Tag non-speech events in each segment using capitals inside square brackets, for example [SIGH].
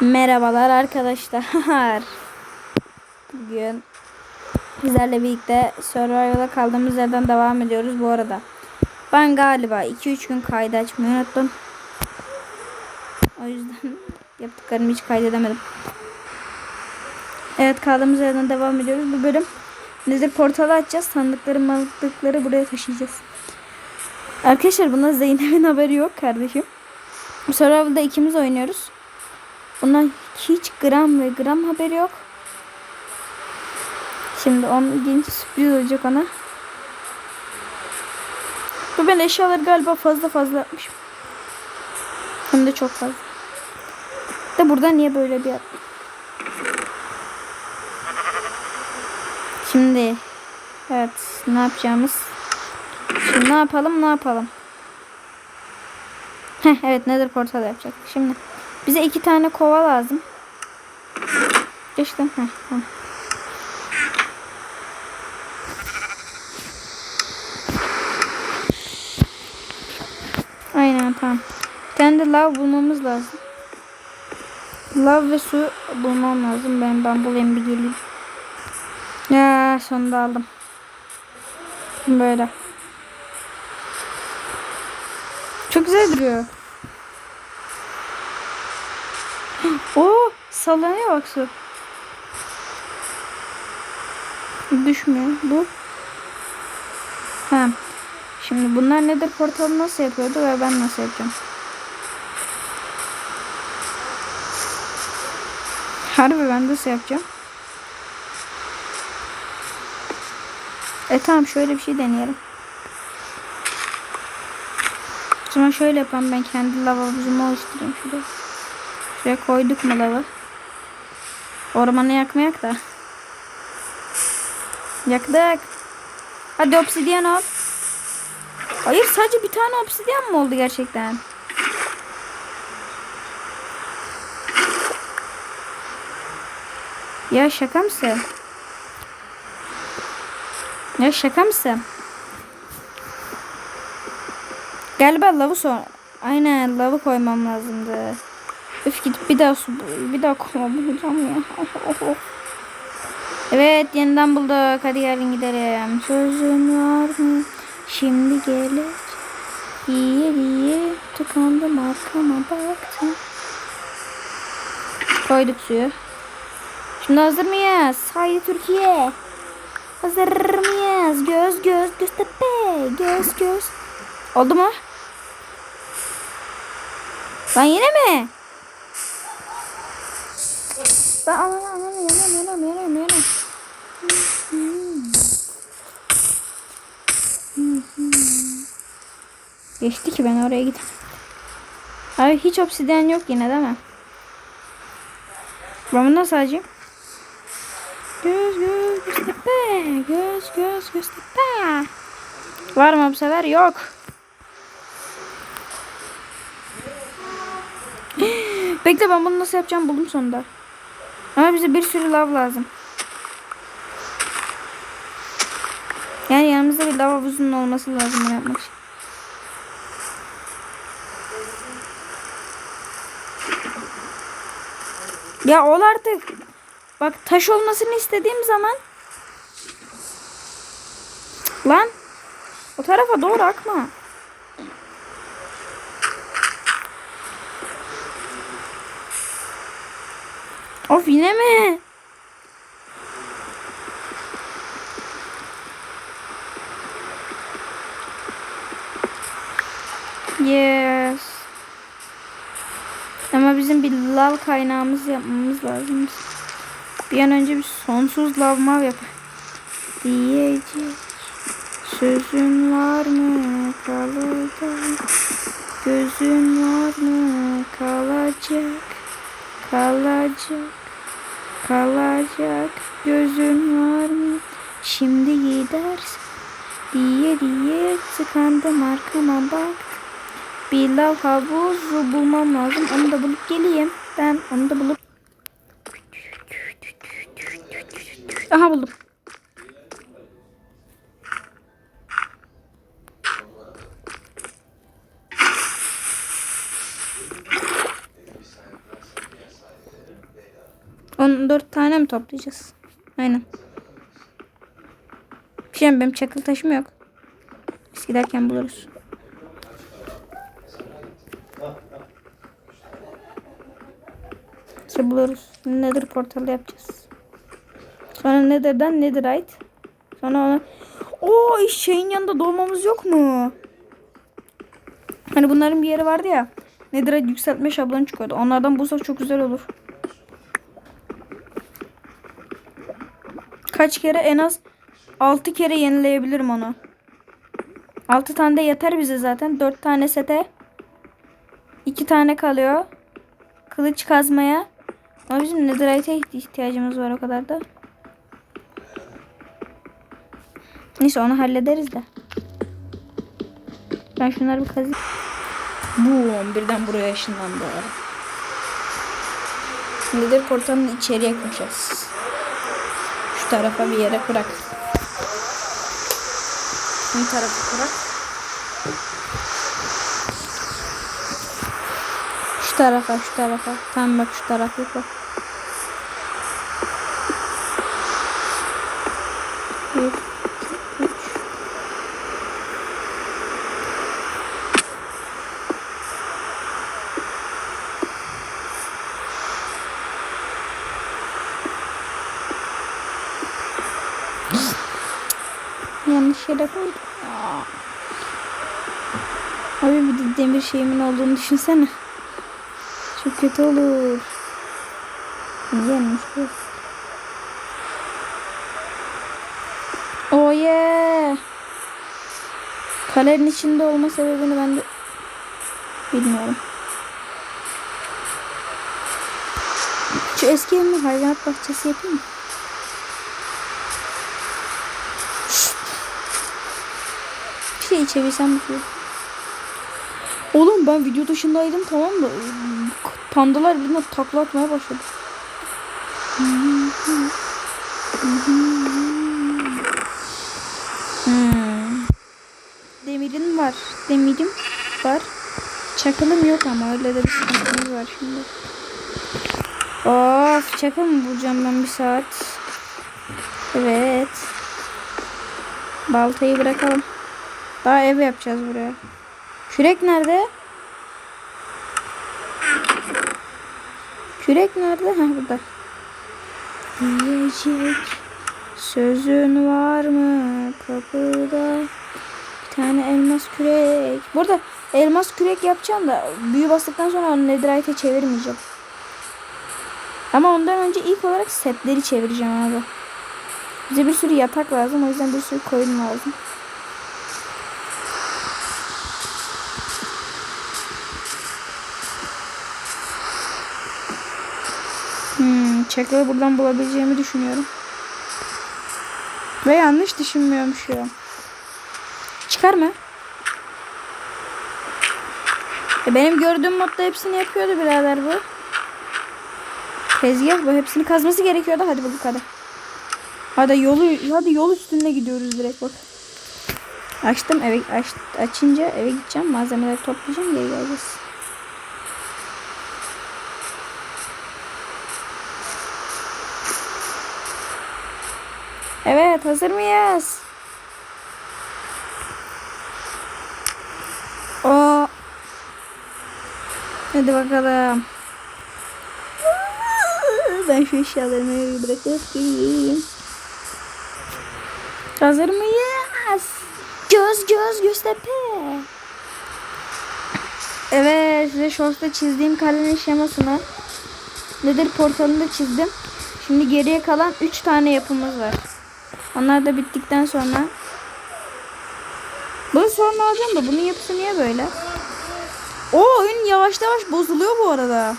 Merhabalar arkadaşlar. [LAUGHS] Bugün sizlerle birlikte Survival'a kaldığımız yerden devam ediyoruz bu arada. Ben galiba 2-3 gün kaydı açmayı unuttum. O yüzden [LAUGHS] yaptıklarımı hiç kaydedemedim. Evet kaldığımız yerden devam ediyoruz. Bu bölüm Nether portalı açacağız. Sandıkları malıklıkları buraya taşıyacağız. Arkadaşlar buna Zeynep'in haberi yok kardeşim. Survival'da ikimiz oynuyoruz. Bundan hiç gram ve gram haberi yok. Şimdi onun ilginç sürpriz olacak ona. Bu ben eşyaları galiba fazla fazla yapmışım. Hem de çok fazla. De burada niye böyle bir yaptım? Şimdi evet ne yapacağımız? Şimdi ne yapalım ne yapalım? Heh, evet Nether portal yapacak. Şimdi bize iki tane kova lazım. Geçtim. Heh, tamam. Aynen tamam. Bir tane de lav bulmamız lazım. Lav ve su bulmam lazım. Ben ben bulayım bir geleyim. Ya sonunda aldım. Böyle. Çok güzel duruyor. Oo, sallanıyor bak su. Düşmüyor. Bu. Ha. Şimdi bunlar nedir portalı nasıl yapıyordu ve ben nasıl yapacağım? Harbi ben nasıl yapacağım? E tamam şöyle bir şey deneyelim. O zaman şöyle yapalım ben kendi lavabozumu oluşturayım şuraya. Şuraya koyduk mu lava? Ormanı yakmayak da. Yaktık. Hadi obsidyen al. Hayır sadece bir tane obsidyen mi oldu gerçekten? Ya şaka mısın? Ya şaka mısın? Galiba lavı sonra. Aynen lavı koymam lazımdı. Üf gidip bir daha su bir daha koma bulacağım ya. Evet yeniden bulduk. Hadi gelin gidelim. Sözün var mı? Şimdi gelir. Diye diye tıkandım arkama baktım. Koyduk suyu. Şimdi hazır mıyız? Haydi Türkiye. Hazır mıyız? Göz göz göz tepe. Göz göz. Oldu mu? Lan yine mi? Ben anam anam yanam yanam yanam yanam. Geçti ki ben oraya gideyim. Abi hiç obsidyen yok yine değil mi? Ben bunu nasıl açayım? Göz göz göz tepe. Göz göz göz tepe. Var mı bu sefer? Yok. [GASPS] Bekle ben bunu nasıl yapacağım buldum sonunda. Ama bize bir sürü lav lazım. Yani yanımızda bir lav havuzunun olması lazım bunu yapmak için. Ya ol artık. Bak taş olmasını istediğim zaman. Lan. O tarafa doğru akma. Of yine mi? Yes. Ama bizim bir lav kaynağımız yapmamız lazım. Bir an önce bir sonsuz lav mav yap. Diyecek. Sözün var mı kalacak? Gözün var mı kalacak? Kalacak. Kalacak. Gözün var mı? Şimdi gidersin. Diye diye tıkandım arkama bak. Bir lav havuzu bulmam lazım. Onu da bulup geleyim. Ben onu da bulup. Aha buldum. 14 tane mi toplayacağız? Aynen. Bir şey mi, benim çakıl taşım yok. Biz giderken buluruz. İşte buluruz. Nether portalı yapacağız. Sonra Nether'dan Netherite. Sonra ona... Oo şeyin yanında doğmamız yok mu? Hani bunların bir yeri vardı ya. Netherite yükseltme şablonu çıkıyordu. Onlardan bulsak çok güzel olur. Kaç kere en az 6 kere yenileyebilirim onu. 6 tane de yeter bize zaten. 4 tane sete 2 tane kalıyor. Kılıç kazmaya. Ama bizim netherite'e ihtiyacımız var o kadar da. Neyse onu hallederiz de. Ben şunları bir kazayım. Boom birden buraya ışınlandı. Nether portalını içeriye koyacağız. Tarafa bir yere bırak. Bu tarafı bırak. Şu tarafa, şu tarafa. Tam bak şu taraf yok bak. Bir, iki, üç. Yanlış yere koydum. Aa. Abi bir de demir şeyimin olduğunu düşünsene. Çok kötü olur. Yenmiş bu. Oh yeah. Kalenin içinde olma sebebini ben de bilmiyorum. Şu eski evimi hayvanat bahçesi yapayım mı? Bir şey içebilsem şey. Oğlum ben video dışındaydım tamam mı? Pandalar birine takla atmaya başladı. Hmm. Demirim var. Demirim var. Çakılım yok ama öyle de bir sıkıntımız var şimdi. Of çakıl mı bulacağım ben bir saat? Evet. Baltayı bırakalım. Daha ev yapacağız buraya. Kürek nerede? Kürek nerede? Ha burada. Yiyecek sözün var mı kapıda? Bir tane elmas kürek. Burada elmas kürek yapacağım da büyü bastıktan sonra netherite'e çevirmeyeceğim. Ama ondan önce ilk olarak setleri çevireceğim abi. Bize bir sürü yatak lazım o yüzden bir sürü koyun lazım. Çakılı buradan bulabileceğimi düşünüyorum. Ve yanlış düşünmüyorum şu an. Çıkar mı? E benim gördüğüm modda hepsini yapıyordu birader bu. Tezgah bu hepsini kazması gerekiyordu. Hadi bulduk hadi. Hadi yolu hadi yol üstünde gidiyoruz direkt bak. Açtım eve aç, açınca eve gideceğim. Malzemeleri toplayacağım geri geleceğiz. Evet hazır mıyız? O. Hadi bakalım. Ben şu eşyalarımı bırakayım. Hazır mıyız? Göz göz Göztepe. Evet size shorts'ta çizdiğim kalenin şemasını Nedir portalını da çizdim. Şimdi geriye kalan 3 tane yapımız var. Onlar da bittikten sonra Bunu sonra alacağım da bunun yapısı niye böyle? O oyun yavaş yavaş bozuluyor bu arada.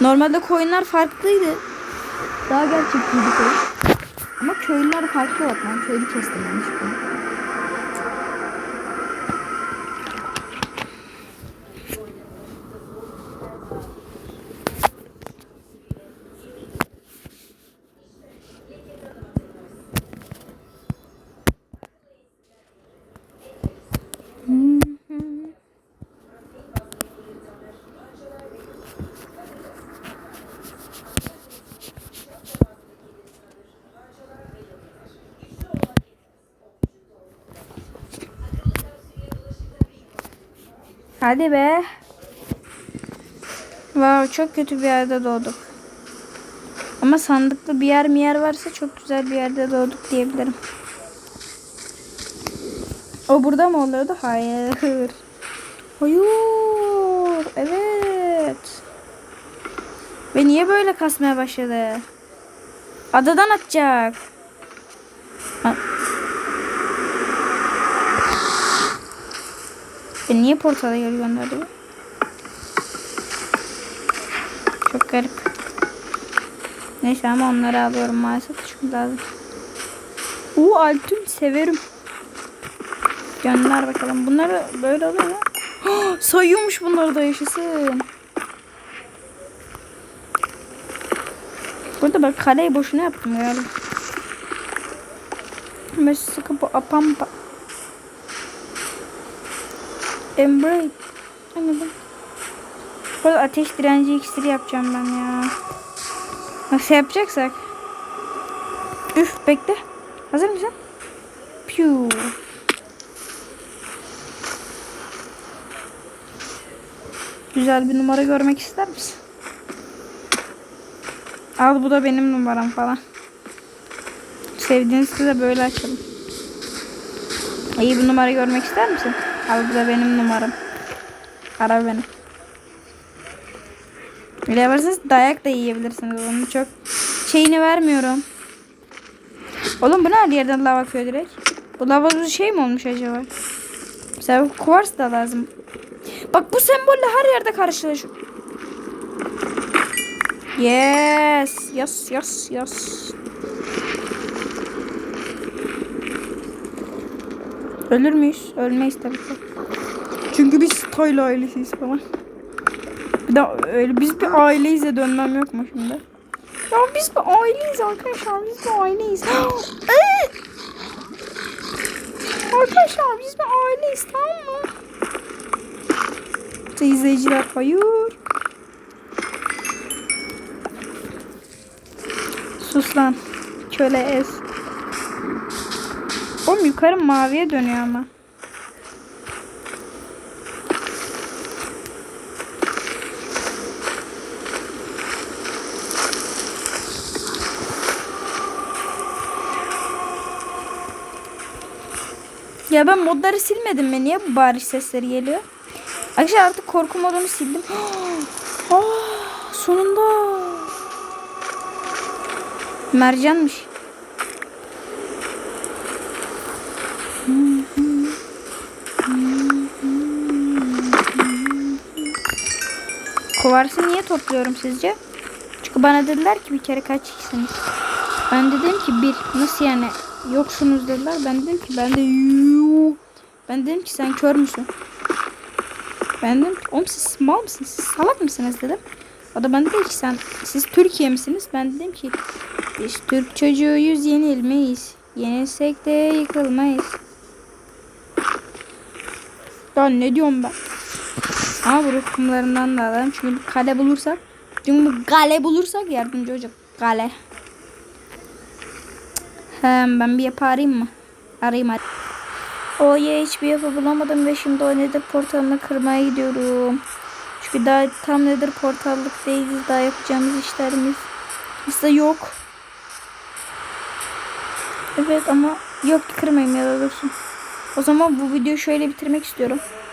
Normalde koyunlar farklıydı. Daha gerçekçiydi koyun. Ama köylüler farklı bak ben köylü kestim yanlış Hadi be. Wow çok kötü bir yerde doğduk. Ama sandıklı bir yer mi yer varsa çok güzel bir yerde doğduk diyebilirim. O burada mı oluyordu? Hayır. Hayır. Evet. Ve niye böyle kasmaya başladı? Adadan atacak. Beni niye portala geri gönderdi bu? Çok garip. Neyse ama onları alıyorum maalesef. Çünkü lazım. Oo altın severim. Gönder bakalım. Bunları böyle oluyor mu? Sayıyormuş bunları da yaşasın. Burada bak kaleyi boşuna yaptım galiba. Mesela bu apampa. Embrace. Hani bu. Ateş direnci iksiri yapacağım ben ya. Nasıl yapacaksak? Üf bekle. Hazır mısın? Piu. Güzel bir numara görmek ister misin? Al bu da benim numaram falan. Sevdiğiniz kıza böyle açalım. İyi bir numara görmek ister misin? Al bu da benim numaram. Ara beni. Öyle yaparsanız dayak da yiyebilirsiniz. Onun çok şeyini vermiyorum. Oğlum bu ne her yerden lava akıyor direkt? Bu lava bir şey mi olmuş acaba? Mesela kuvars da lazım. Bak bu sembolle her yerde karşılaşıyor. Yes. Yes, yes, yes. Ölür müyüz? Ölmeyiz tabii ki. Çünkü biz Toyla ailesiyiz falan. Bir de öyle biz bir aileyiz de dönmem yok mu şimdi? Ya biz bir aileyiz arkadaşlar. Biz bir aileyiz. [GASPS] Ee! arkadaşlar biz bir aileyiz tamam mı? İşte izleyiciler hayır. Sus lan. Köle ez. Oğlum yukarı maviye dönüyor ama. Ya ben modları silmedim mi? Niye bu bariz sesleri geliyor? Arkadaşlar artık korku modunu sildim. Aa, [GASPS] sonunda. Mercanmış. Kuvarsı niye topluyorum sizce? Çünkü bana dediler ki bir kere kaç kişisiniz? Ben dedim ki bir. Nasıl yani? Yoksunuz dediler. Ben dedim ki ben de yuuu. Ben dedim ki sen kör müsün? Ben dedim ki oğlum siz mal mısınız? Siz salak mısınız dedim. O da bana dedi ki sen siz Türkiye misiniz? Ben dedim ki biz Türk çocuğuyuz yenilmeyiz. Yenilsek de yıkılmayız. Ya ne diyorum ben? Ama bu ruhumlarından da alalım. Çünkü bir kale bulursak. Çünkü bir kale bulursak yardımcı olacak. Kale. Hem ben bir yapı arayayım mı? Arayayım hadi. O ya hiçbir yapı bulamadım ve şimdi o nedir portalını kırmaya gidiyorum. Çünkü daha tam nedir portallık değiliz. Daha yapacağımız işlerimiz aslında yok. Evet ama yok kırmayayım ya da dursun. O zaman bu videoyu şöyle bitirmek istiyorum.